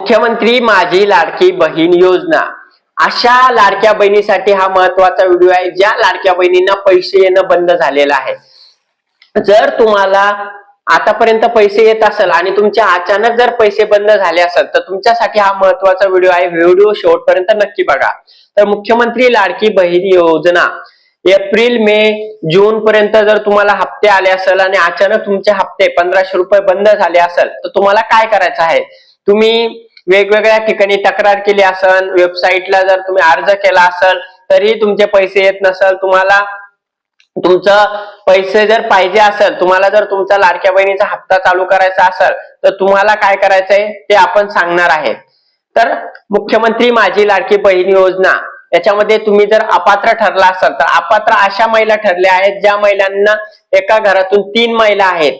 मुख्यमंत्री माझी लाडकी बहीण योजना. अशा लाडक्या बहिणीसाठी हा महत्त्वाचा व्हिडिओ आहे ज्या लाडक्या बहिणींना पैसे येणं बंद झालेलं आहे. जर तुम्हाला आतापर्यंत पैसे येत असेल आणि तुमच्या अचानक जर पैसे बंद झाले असेल तर तुमच्यासाठी हा महत्त्वाचा व्हिडिओ आहे. व्हिडिओ शेवटपर्यंत नक्की बघा. तर मुख्यमंत्री लाडकी बहीण योजना. एप्रिल मे जून पर्यंत जर तुम्हाला हप्ते आले असेल आणि अचानक तुमचे हप्ते पंधराशे रुपये बंद झाले असेल तर तुम्हाला काय करायचं आहे? तुम्ही वेगवेगळ्या ठिकाणी तक्रार केली असेल वेबसाईटला जर तुम्ही अर्ज केला असेल तरी तुमचे पैसे येत नसेल तुम्हाला तुमचं पैसे जर पाहिजे असेल तुम्हाला जर तुमचा लाडक्या बहिणीचा हप्ता चालू करायचा असेल तर तुम्हाला काय करायचंय ते आपण सांगणार आहे. तर मुख्यमंत्री माझी लाडकी बहीण योजना याच्यामध्ये तुम्ही जर अपात्र ठरला असाल तर अपात्र अशा महिला ठरल्या आहेत ज्या महिलांना एका घरातून तीन महिला आहेत.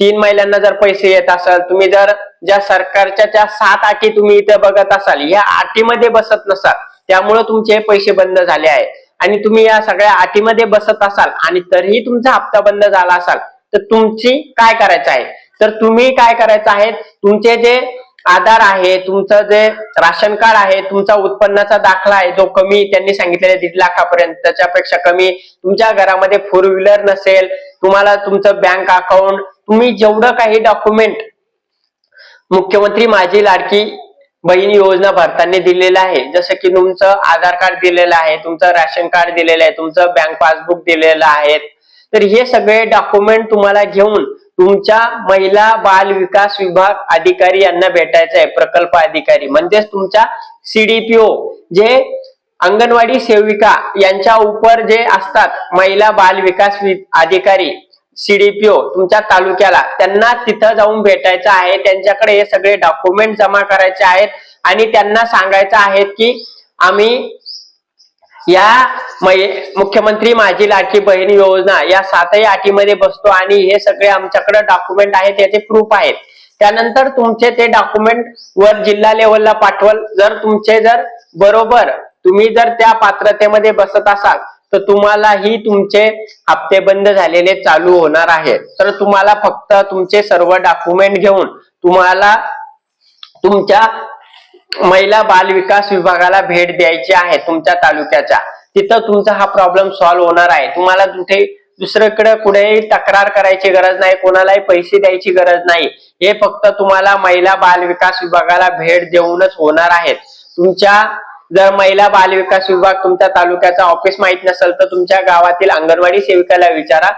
तीन महिलांना जर पैसे येत असाल तुम्ही जर ज्या सरकारच्या ज्या सात आटी तुम्ही इथे बघत असाल या अटीमध्ये बसत नसाल त्यामुळे तुमचे पैसे बंद झाले आहे. आणि तुम्ही या सगळ्या अटीमध्ये बसत असाल आणि तरीही तुमचा हप्ता बंद झाला असाल तर तुमची काय करायचं आहे? तर तुम्ही काय करायचं आहे? तुमचे जे आधार आहे तुमचं जे राशन कार्ड आहे तुमचा उत्पन्नाचा दाखला आहे जो कमी त्यांनी सांगितलेला दीड लाखापर्यंत त्याच्यापेक्षा कमी. तुमच्या घरामध्ये फोर व्हीलर नसेल तुम्हाला तुमचं बँक अकाउंट तुम्ही जेवढं काही डॉक्युमेंट मुख्यमंत्री माझी लाडकी बहीण योजना भरताना दिलेलं आहे जसं की तुमचं आधार कार्ड दिलेलं आहे तुमचं राशन कार्ड दिलेलं आहे तुमचं बँक पासबुक दिलेलं आहे तर हे सगळे डॉक्युमेंट तुम्हाला घेऊन तुमच्या महिला बाल विकास विभाग अधिकारी यांना भेटायचं आहे प्रकल्प अधिकारी. म्हणजेच तुमच्या सीडीपीओ जे अंगणवाडी सेविका यांच्या उपर जे असतात महिला बाल विकास अधिकारी सीडीपीओ तुमच्या तालुक्याला त्यांना तिथं जाऊन भेटायचं आहे. त्यांच्याकडे हे सगळे डॉक्युमेंट जमा करायचे आहेत. आणि त्यांना सांगायचं आहे की आम्ही या मुख्यमंत्री माझी लाडकी बहीण योजना या सातही अटीमध्ये बसतो आणि हे सगळे आमच्याकडे डॉक्युमेंट आहेत याचे प्रूफ आहेत. त्यानंतर तुमचे ते डॉक्युमेंट वर जिल्हा लेवलला पाठवल. जर तुमचे जर बरोबर तुम्ही जर त्या पात्रतेमध्ये बसत असाल तर तुम्हालाही तुमचे हप्ते बंद झालेले चालू होणार आहेत. तर तुम्हाला फक्त तुमचे सर्व डॉक्युमेंट घेऊन तुम्हाला तुमच्या महिला बाल विकास विभागाला भेट द्यायची आहे तुमच्या तालुक्याच्या. तिथं तुमचा हा प्रॉब्लेम सॉल्व्ह होणार आहे. तुम्हाला कुठे दुसरीकडे कुठेही तक्रार करायची गरज नाही कोणालाही पैसे द्यायची गरज नाही. हे फक्त तुम्हाला महिला बाल विकास विभागाला भेट देऊनच होणार आहेत. तुमच्या जर महिला बालविकास विभाग तुमच्या तालुक्याचा ऑफिस माहीत नसेल तर तुमच्या गावातील अंगणवाडी सेविकाला विचारा.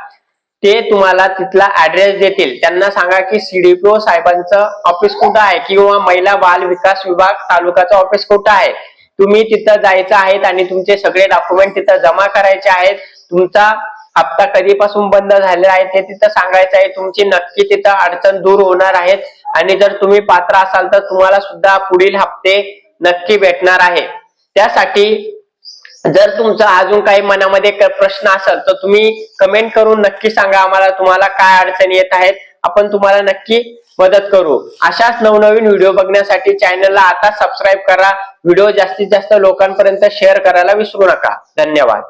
ते तुम्हाला तिथला ऍड्रेस देतील. त्यांना सांगा की सीडीपीओ साहेबांचं ऑफिस कुठं आहे किंवा महिला बाल विकास विभाग तालुक्याचं ऑफिस कुठं आहे? तुम्ही तिथं जायचं आहेत आणि तुमचे सगळे डॉक्युमेंट तिथं जमा करायचे आहेत. तुमचा हप्ता कधीपासून बंद झालेला आहे ते तिथं सांगायचं आहे. तुमची नक्की तिथं अडचण दूर होणार आहेत. आणि जर तुम्ही पात्र असाल तर तुम्हाला सुद्धा पुढील हप्ते नक्की भेटणार आहे. त्यासाठी जर तुमचा अजून काही मनामध्ये प्रश्न असेल तर तुम्ही कमेंट करून नक्की सांगा आम्हाला तुम्हाला काय अडचणी येत आहेत. आपण तुम्हाला नक्की मदत करू. अशाच नवनवीन व्हिडिओ बघण्यासाठी चॅनलला आता सबस्क्राईब करा. व्हिडिओ जास्तीत जास्त लोकांपर्यंत शेअर करायला विसरू नका. धन्यवाद.